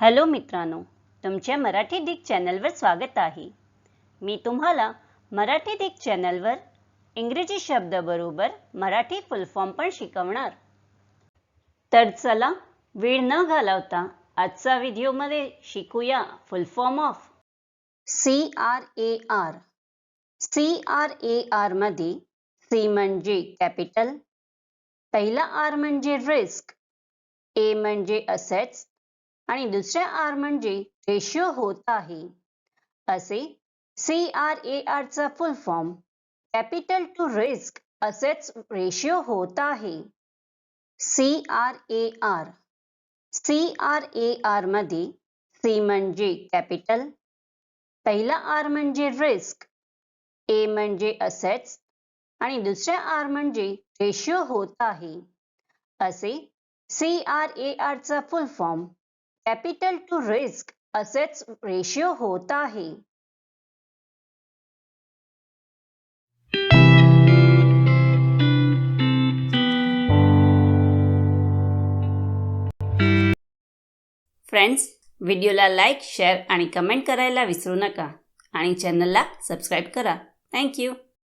Hello मित्रांनो तुमच्या Marathi Dick चॅनलवर स्वागत आहे. मी तुम्हाला मराठी डिक चॅनलवर इंग्रजी शब्दाबरोबर मराठी फुल फॉर्म पण शिकवणार. तर चला वेळ न घालवता आजचा व्हिडिओमध्ये शिकूया full form of C R A R C R A आरमध्ये सी म्हणजे कॅपिटल पहिला आर म्हणजे रिस्क ए म्हणजे असेट्स आणि दुसऱ्या आर म्हणजे रेशिओ होत आहे. असे सी आर ए आर चा full form capital to risk असेच रेशिओ होत आहे. C R A R C R A आरमध्ये सी म्हणजे कॅपिटल पहिला आर म्हणजे रिस्क ए म्हणजे असेट्स आणि दुसऱ्या आर म्हणजे रेशिओ होत आहे. असे सी आर ए आर चा full form capital to risk असेच रेशिओ होत आहे. फ्रेंड्स व्हिडिओला लाईक शेअर आणि कमेंट करायला विसरू नका. आणि चॅनलला सबस्क्राईब करा. थँक्यू